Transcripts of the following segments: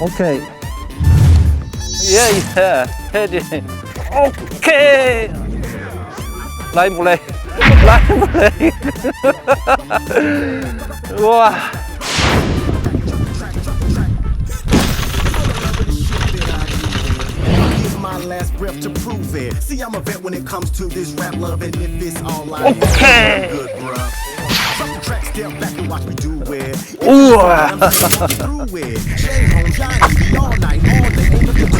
오케이. 예, 예. 헤딩. 오케이. 라인 플레이. 라인 플레이. 우와. Here's my last breath to prove it. See, I'm a vet when it comes to this rap love, and if it's all I Okay. good, bruh. 우와.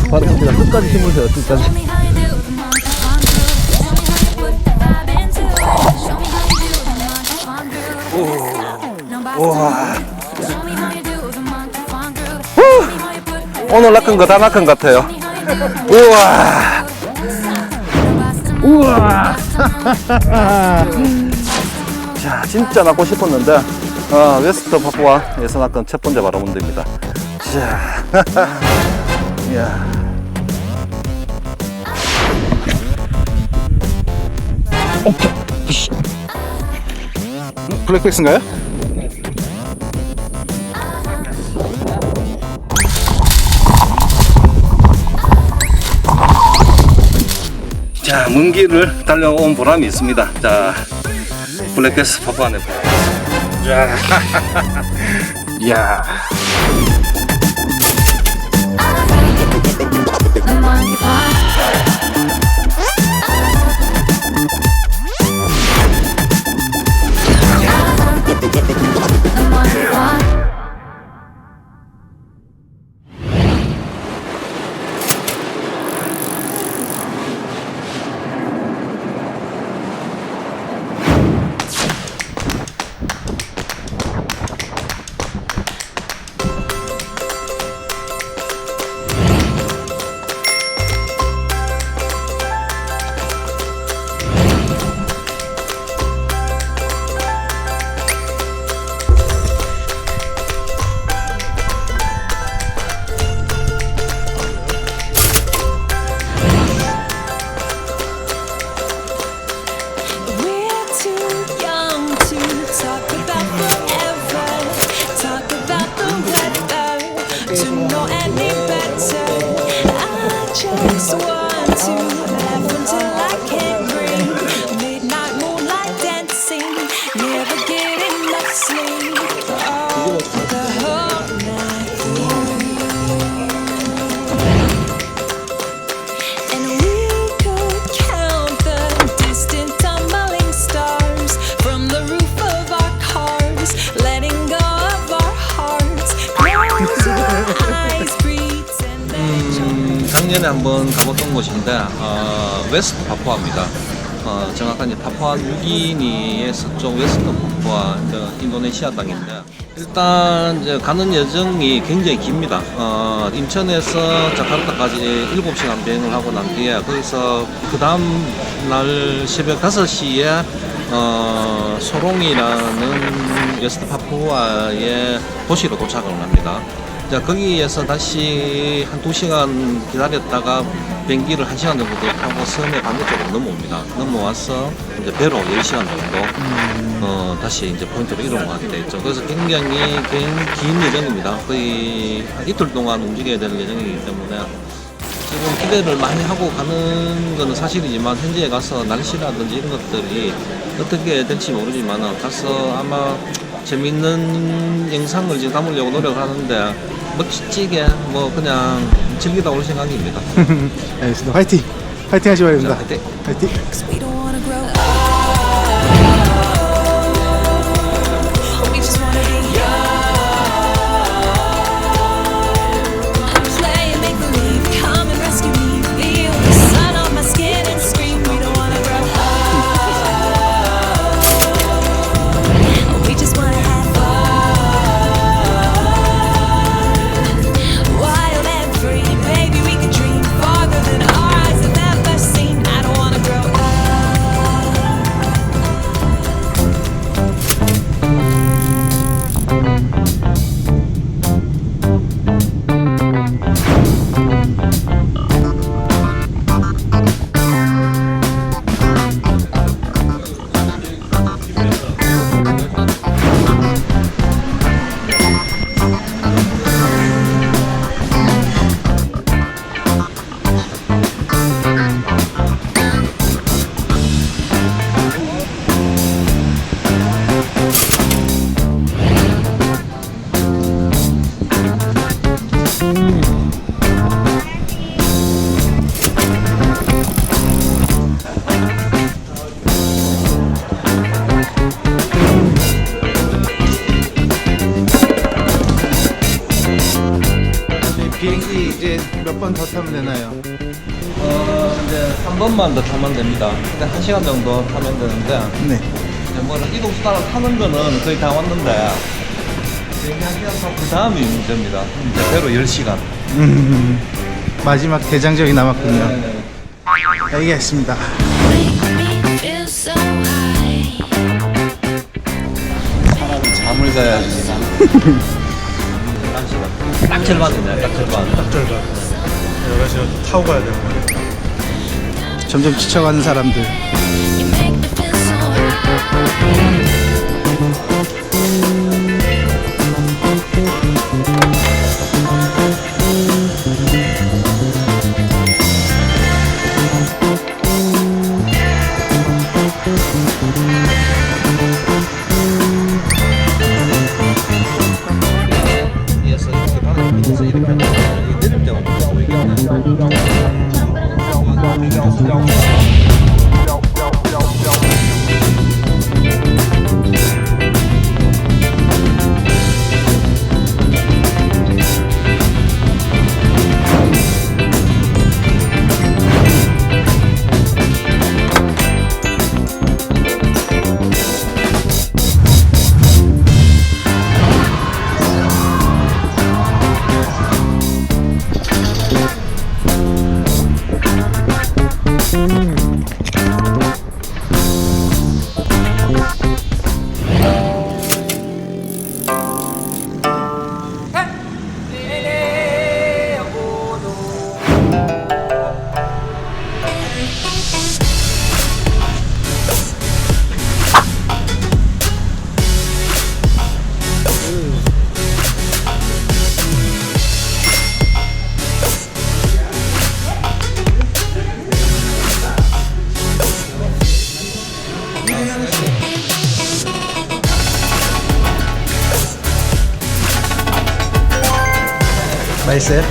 바로 갑니다. 끝까지 힘을 줘요, 끝까지. The 오늘 낚은 거다 낚은 것 같아요. 우와. 우와. 자, 진짜 낚고 싶었는데, 어, 웨스트 파푸아에서 낚은 첫 번째 바로문드입니다. 자, 이야. 블랙백스인가요? 자, 먼 길을 달려온 보람이 있습니다. 자, 블랙베스 파푸아네. 자, 이야. 웨스트 파푸아입니다. 어, 정확한 파푸아 뉴기니의 서쪽 웨스트 파푸아 저 인도네시아 땅인데 일단 이제 가는 여정이 굉장히 깁니다. 어, 인천에서 자카르타까지 7시간 비행을 하고 난 뒤에 거기서 그 다음 날 새벽 5시에 어, 소롱이라는 웨스트 파푸아의 도시로 도착을 합니다. 자, 거기에서 다시 한 두 시간 기다렸다가 비행기를 한 시간 정도 타고 섬의 반대쪽으로 넘어옵니다. 넘어와서 이제 배로 10시간 정도, 어, 다시 이제 포인트로 이동하게 되죠. 그래서 굉장히 긴, 긴 여정입니다. 거의 한 이틀 동안 움직여야 될 예정이기 때문에 지금 기대를 많이 하고 가는 거는 사실이지만 현지에 가서 날씨라든지 이런 것들이 어떻게 될지 모르지만 가서 아마 재밌는 영상을 지금 담으려고 노력을 하는데 멋지게 뭐 그냥 즐기다 올 생각입니다. 알겠습니다. 화이팅! 화이팅 하시기 바랍니다. 자, 화이팅! 화이팅! 타면 됩니다. 그때 한 시간 정도 타면 되는데 네. 뭐 이동 수단을 타는 거는 거의 다 왔는데 그 다음이 문제입니다. 이제 배로 10시간. 음, 마지막 대장정이 남았군요. 네. 알겠습니다. Feel so high. 사람이 잠을 자야지. 11시간. 딱 절반이네, 딱 절반. 딱 절반. 타고 가야 되는 거예요. 점점 지쳐가는 사람들. 맛있어요?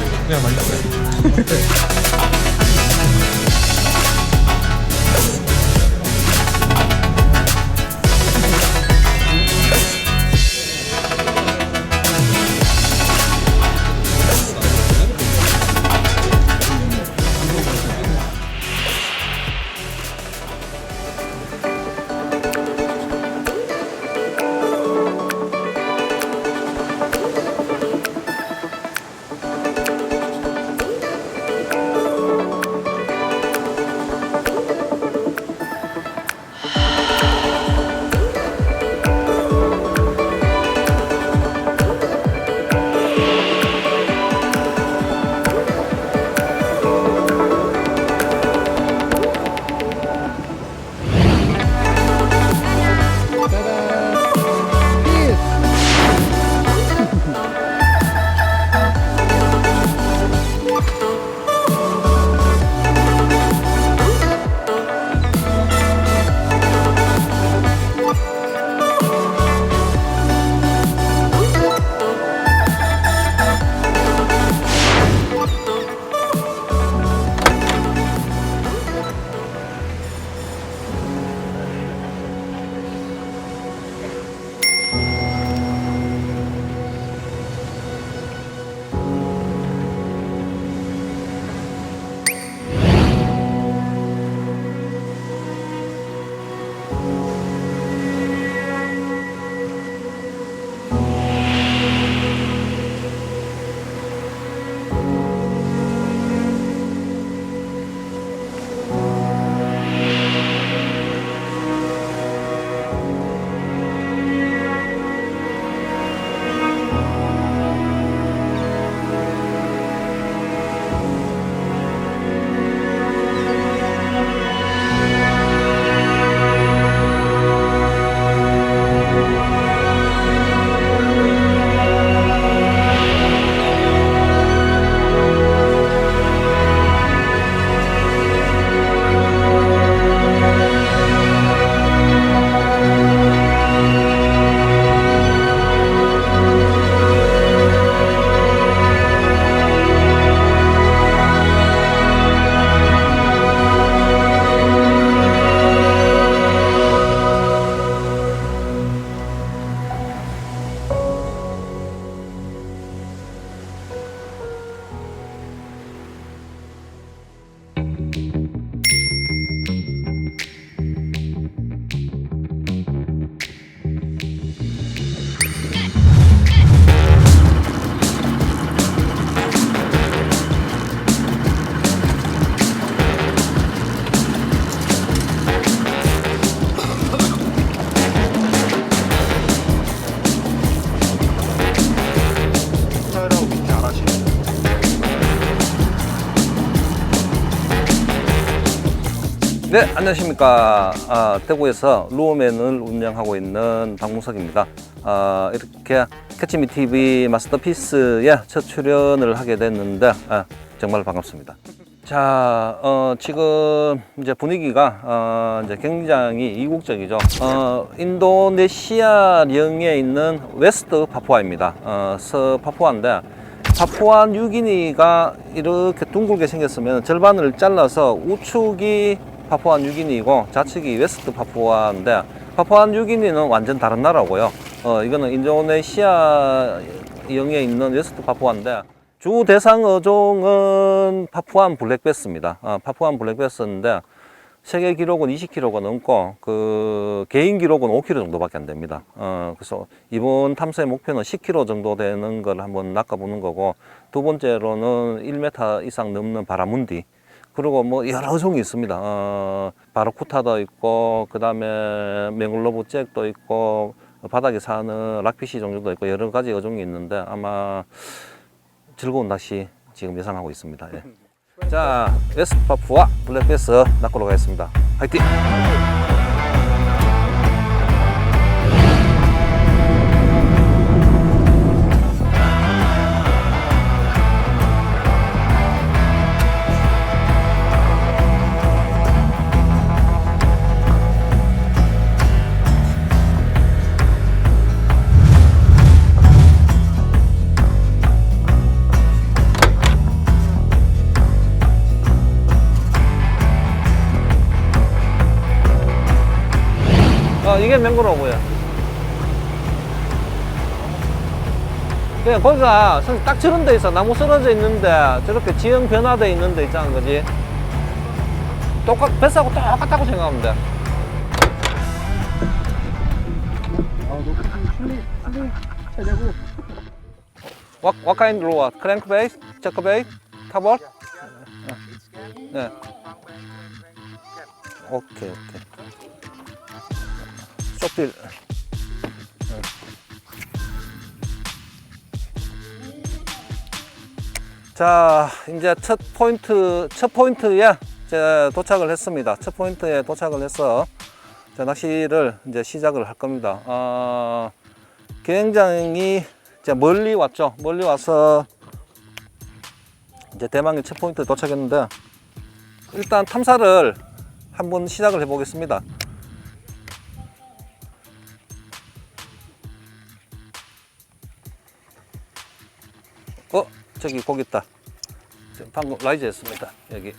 안녕하십니까. 아, 대구에서 루어맨을 운영하고 있는 박문석입니다. 아, 이렇게 캐치미 TV 마스터피스에 첫 출연을 하게 됐는데 아, 정말 반갑습니다. 자, 어, 지금 이제 분위기가 어, 이제 굉장히 이국적이죠. 어, 인도네시아령에 있는 웨스트 파푸아입니다. 어, 서파푸아인데 파푸아 뉴기니가 이렇게 둥글게 생겼으면 절반을 잘라서 우측이 파푸아 뉴기니고 좌측이 웨스트 파푸아인데 파푸아 뉴기니는 완전 다른 나라고요. 어, 이거는 인도네시아 영에 있는 웨스트 파푸아인데 주 대상 어종은 파푸안 블랙베스입니다. 어, 파푸안 블랙베스인데 세계 기록은 20kg가 넘고 그 개인 기록은 5kg 정도밖에 안 됩니다. 어, 그래서 이번 탐사의 목표는 10kg 정도 되는 걸 한번 낚아보는 거고 두 번째로는 1m 이상 넘는 바라문디 그리고 뭐 여러 종이 있습니다. 어, 바로쿠타도 있고 그 다음에 맹글로브 잭도 있고 바닥에 사는 락피시 종류도 있고 여러 가지 어종이 있는데 아마 즐거운 낚시 지금 예상하고 있습니다. 예. 자, 웨스트파프와 블랙베스 낚으러 가겠습니다. 화이팅! 그냥 거기가 선- 딱 저런 데 있어. 나무 쓰러져 있는데 저렇게 지형 변화돼 있는 데 있잖아, 그지? 똑같, 뱃하고 똑같다고 생각하면 돼. What, what kind lure? Crankbait? Jerkbait? Tabor? 네. 오케이, 오케이. 쇼필. 자, 이제 첫 포인트, 첫 포인트에 이제 도착을 했습니다. 첫 포인트에 도착을 해서 자, 낚시를 이제 시작을 할 겁니다. 어, 굉장히 이제 멀리 왔죠. 멀리 와서 이제 대망의 첫 포인트에 도착했는데 일단 탐사를 한번 시작을 해 보겠습니다. 저기 거기 있다. 저 방금 라이즈 했습니다. 여기.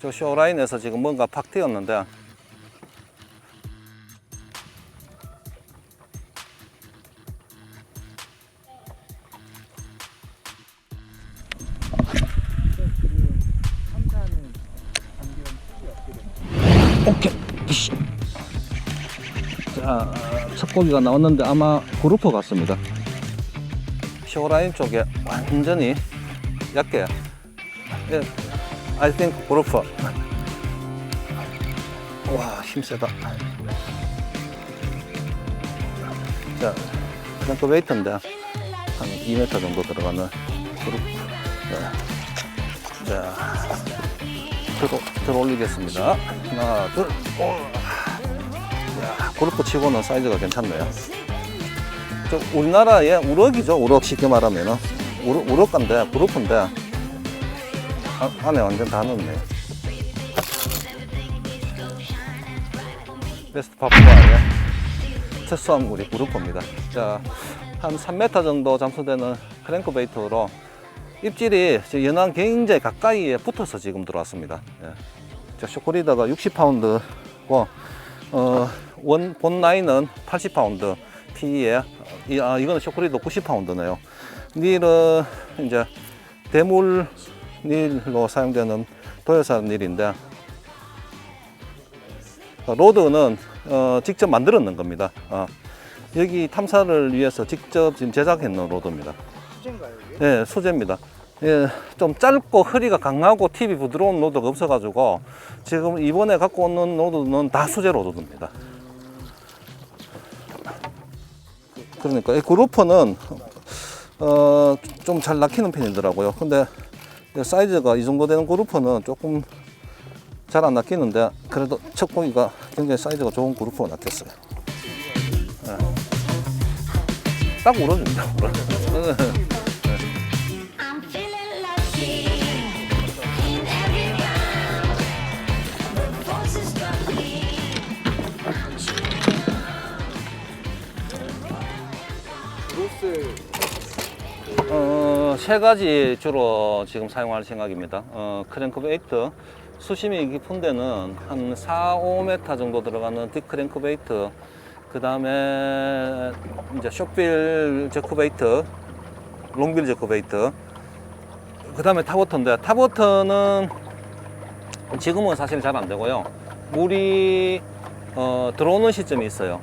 저 쇼라인에서 지금 뭔가 팍 튀었는데 고기가 나왔는데 아마 그루퍼 같습니다. 쇼라인 쪽에 완전히 얇게. 예, I think 그루퍼. 와, 힘세다. 자, 그냥 또 웨이트인데 한 2m 정도 들어가는 그루퍼. 자, 자 들어, 들어 올리겠습니다. 하나, 둘, 오. 야, 골프 치고는 사이즈가 괜찮네요. 저 우리나라의 우럭이죠. 우럭 쉽게 말하면은 우럭, 우럭간데 그룹인데 아, 안에 완전 다 넣네. 베스트 파푸아의 특수함물이 그룹입니다. 자, 한 3m 정도 잠수되는 크랭크베이트로 입질이 저 연안 굉장히 가까이에 붙어서 지금 들어왔습니다. 예. 자, 쇼크리더가 60파운드고 어, 원, 본 라인은 80파운드 T에 이, 아, 이거는 쇼크리더 90파운드네요. 닐은 이제 대물 닐로 사용되는 도요사 닐인데 어, 로드는 어, 직접 놓은 겁니다. 어, 여기 탐사를 위해서 직접 지금 놓은 로드입니다. 예, 소재입니다. 예, 좀 짧고 허리가 강하고 팁이 부드러운 로드가 없어가지고 지금 이번에 갖고 오는 로드는 다 수제 로드입니다. 그러니까 이 그루퍼는 어, 좀 잘 낚이는 편이더라고요. 근데 사이즈가 이 정도 되는 그루퍼는 조금 잘 안 낚이는데 그래도 첫 고기가 굉장히 사이즈가 좋은 그루퍼로 낚였어요. 예. 딱 울어줍니다. 울어. 어, 세 가지 주로 지금 사용할 생각입니다. 어, 크랭크베이트, 수심이 깊은 데는 한 4, 5m 정도 들어가는 딥크랭크베이트, 그 다음에 이제 쇼필 제크베이트, 롱빌 제크베이트, 그 다음에 탑워터인데, 탑워터는 지금은 사실 잘 안 되고요. 물이 어, 들어오는 시점이 있어요.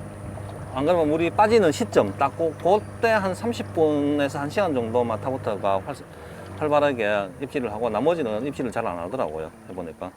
안 그러면 물이 빠지는 시점 딱 그, 그때 한 30분에서 1시간 정도만 타부터가 활, 활발하게 입질을 하고 나머지는 입질을 잘 안 하더라고요 해보니까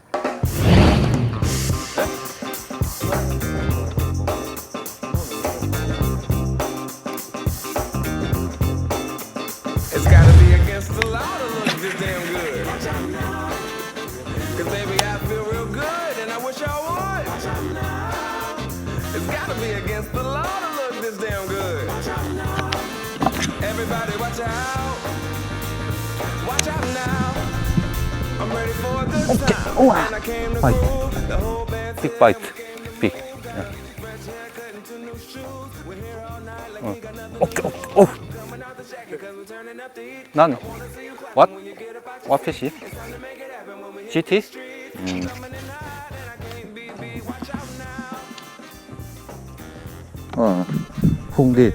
gotta be against the law to look this damn good. Everybody watch out. Watch out now. I'm ready for a good time. Oh, I came to cool, Big bite. Big. Yeah. Okay. oh, oh. None. What? What fish? GT? Mm. 어, 홍리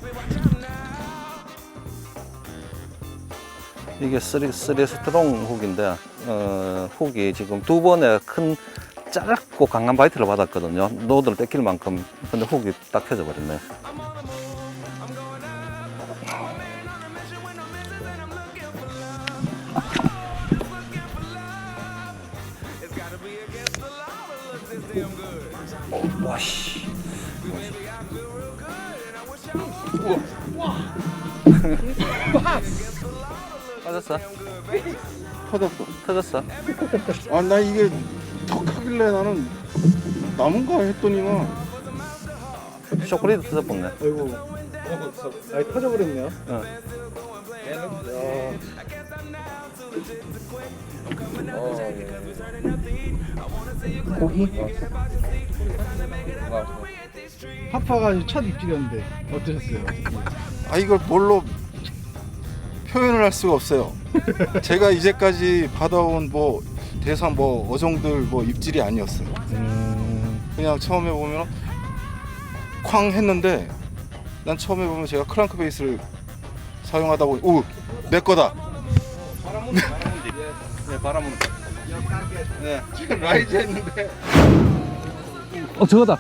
이게 쓰리, 쓰리 스트롱 훅인데 어, 훅이 지금 두 번의 큰 짧고 강한 바이트를 받았거든요. 노드를 뺏길 만큼. 근데 훅이 딱 펴져 버렸네. 와씨 빠졌어? 터졌어. 터졌어? 아, 나 이게 턱하길래 나는 남은가 했더니만. 초콜릿 터졌었네 아이고. 아니, 터져버렸네요. 어. 고기? 파파가 첫 입질이었는데 어떠셨어요? 아, 이걸 뭘로 표현을 할 수가 없어요. 제가 이제까지 받아온 뭐 대상 뭐 어종들 뭐 입질이 아니었어요. 그냥 처음에 보면 쾅 했는데 난 처음에 보면 제가 크랑크 베이스를 사용하다 보니 오, 내 거다. 네 바람은 네. 지금 라이즈 했는데 어 저거다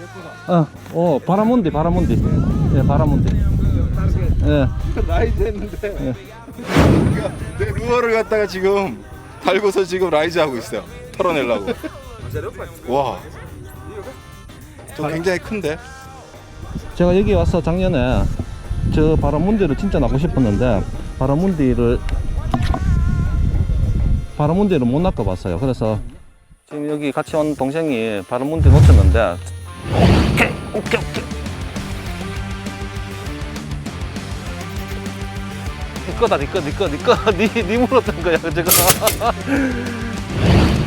어, 어 바라몬디 바라몬디 네 바라몬디 네. 라이즈 했는데 내 루어를 갖다가 지금 달고서 지금 라이즈 하고 있어요. 털어내려고. 와. 저 굉장히 큰데. 제가 여기 와서 작년에 저 바라문디를 진짜 낳고 싶었는데 바라문디를 바라문디를 못 낚아봤어요. 그래서 지금 여기 같이 온 동생이 바라문디 놓쳤는데 오케이 오케이 오케이 니꺼다 니꺼 니꺼 니꺼 니, 니 물었던 거야 저거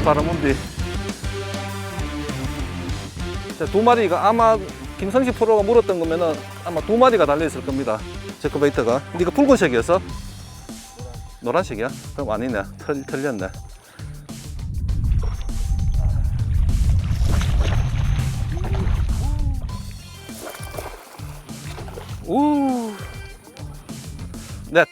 바라문디 자, 두 마리가 아마 김성식 프로가 물었던 거면은 아마 두 마리가 달려 있을 겁니다. 제크베이터가. 근데 이거 붉은색이었어? 노란색이야? 그럼 아니네. 틀, 틀렸네. 우. 넷.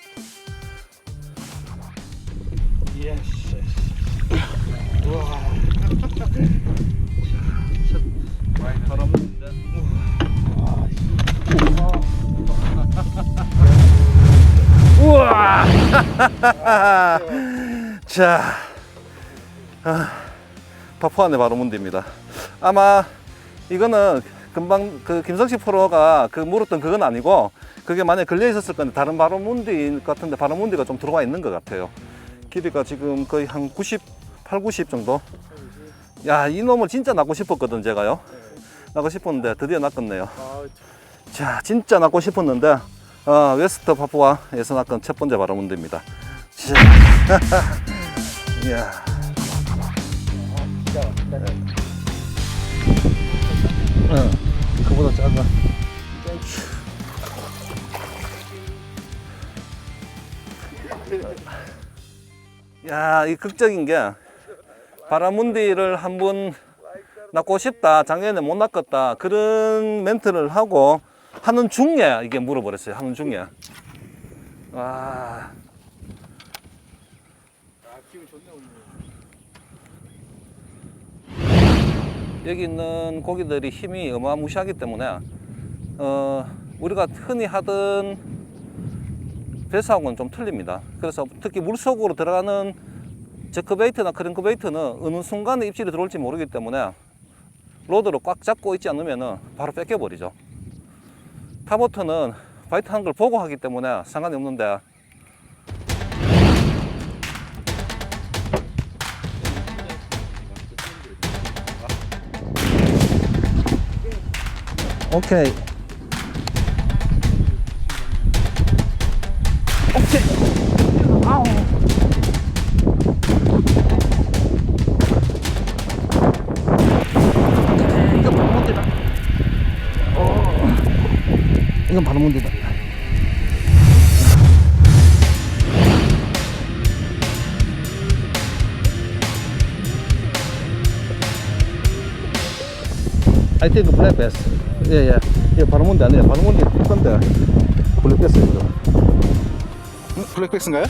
우와! 자, 아, 파푸안의 바로 문제입니다. 아마 이거는 금방 그 김성식 프로가 그 물었던 그건 아니고 그게 만약에 걸려 있었을 건데 다른 바로문디 같은데 바로문디가 좀 들어와 있는 것 같아요. 길이가 지금 거의 한 90, 8, 90 정도. 야, 이 놈을 진짜 낳고 싶었거든 제가요. 낳고 싶었는데 드디어 낳았네요. 자, 진짜 낳고 싶었는데 어, 웨스트 파푸아에서 낳은 첫 번째 바로문디입니다. 자, 이야. 응, 그보다 작아. 야, 이 극적인 게 바라문디를 한번 낳고 싶다. 작년에 못 낳았다. 그런 멘트를 하고 하는 중에 이게 물어버렸어요. 하는 중에. 와. 여기 있는 고기들이 힘이 어마무시하기 때문에 어, 우리가 흔히 하던 배사하고는 좀 틀립니다. 그래서 특히 물속으로 들어가는 제크베이트나 크랭크베이트는 어느 순간에 입질이 들어올지 모르기 때문에 로드를 꽉 잡고 있지 않으면 바로 뺏겨버리죠. 타보트는 바이트 하는 걸 보고 하기 때문에 상관이 없는데 오케이 이거 바로 문제다. 이건 바로 문제다. I think black. 예, 예. 이거 문제 아니에요. 바로 문제 건데. 블랙 바스 이거. 응? 블랙백스인가요?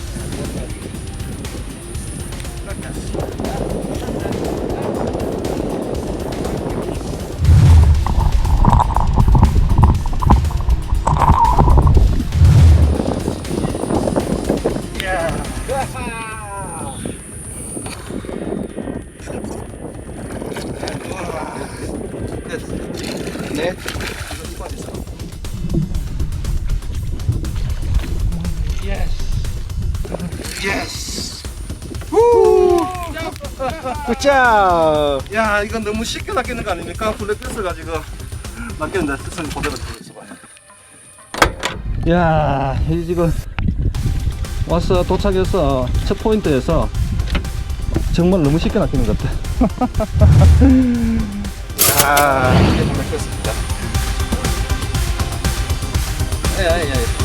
굿잡! 야, 이건 너무 쉽게 낚이는 거 아닙니까? 블랙 바스가 지금 낚였는데 뜻은 그대로 들어있어 봐요. 야, 이 지금 와서 도착해서 첫 포인트에서 정말 너무 쉽게 낚이는 것 같아. 아, 이게 블랙백스입니다. 예, 예, 예.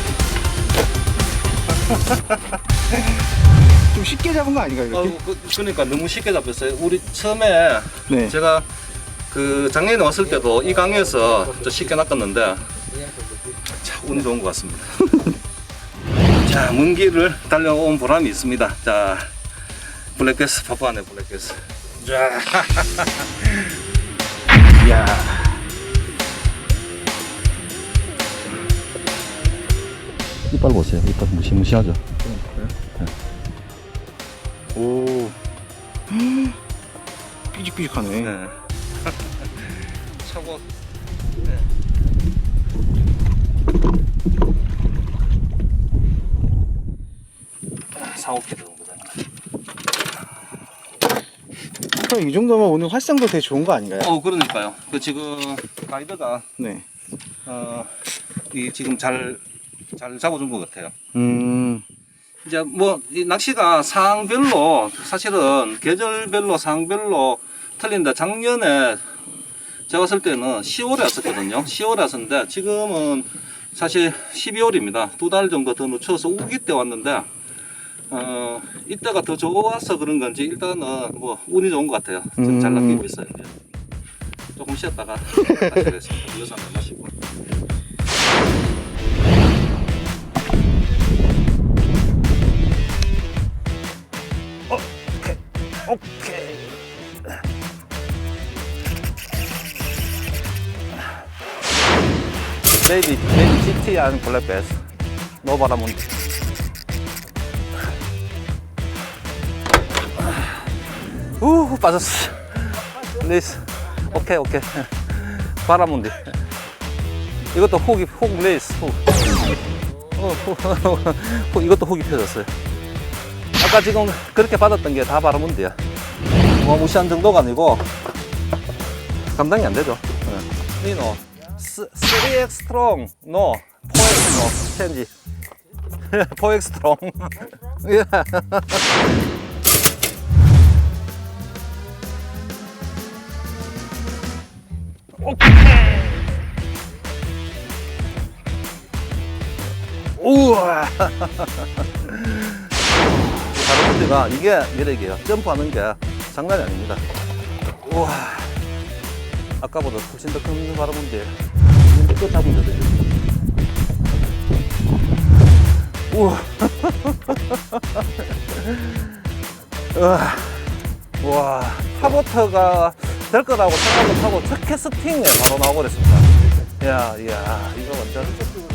좀 쉽게 잡은 거 아닌가요, 어, 이렇게? 그, 그러니까 너무 쉽게 잡혔어요. 우리 처음에 네. 제가 그 작년에 왔을 때도 이 강에서 좀 쉽게 낚았는데 참 운이 좋은 것 같습니다. 자, 먼 길을 달려온 보람이 있습니다. 자, 블랙베스 파푸아네 블랙베스. 자, 이야. 이빨 보세요. 이빨 무시무시하죠. 오. 삐직삐직하네. 네. 차고. 사 4, 5kg 정도 되는. 그럼 이 정도면 오늘 활성도 되게 좋은 거 아닌가요? 어, 그러니까요. 그 지금 가이드가 네. 어, 이 지금 잘, 잘 잡아준 것 같아요. 음. 이제 뭐, 이 낚시가 상황별로, 사실은 계절별로, 상황별로 틀린데, 작년에 제가 왔을 때는 10월에 왔었거든요. 10월에 왔었는데, 지금은 사실 12월입니다. 두 달 정도 더 늦춰서 우기 때 왔는데, 어, 이때가 더 좋아서 그런 건지, 일단은 뭐, 운이 좋은 것 같아요. 지금 잘 음. 낚이고 있어요. 이제. 조금 쉬었다가 다시 그랬습니다. 이어서 한번 마시고. 오케이. 레이디, 레이디 GT한 블랙 베스. 노바라문. 우, 빠졌어. 레이스. 오케이, 오케이. 바라문디. 이것도 훅이, 훅 레이스, 훅. 어, 후- 이것도 훅이 펴졌어요. 아까 지금 그렇게 받았던 게다 문제야. 어마무시한 정도가 아니고 감당이 안 되죠. 네. 니노. 3x 스트롱. 노. 4x 노 체인지. 4x 스트롱. 예. 우와 문제가 이게 매력이에요. 점프하는 게 장난이 아닙니다. 우와. 아까보다 훨씬 더큰 이제 끝 잡으면 되죠 우와. 우와. 와 타보터가 될 거라고 생각을 하고 첫 캐스팅에 바로 나와버렸습니다. 이야 이야 이거 완전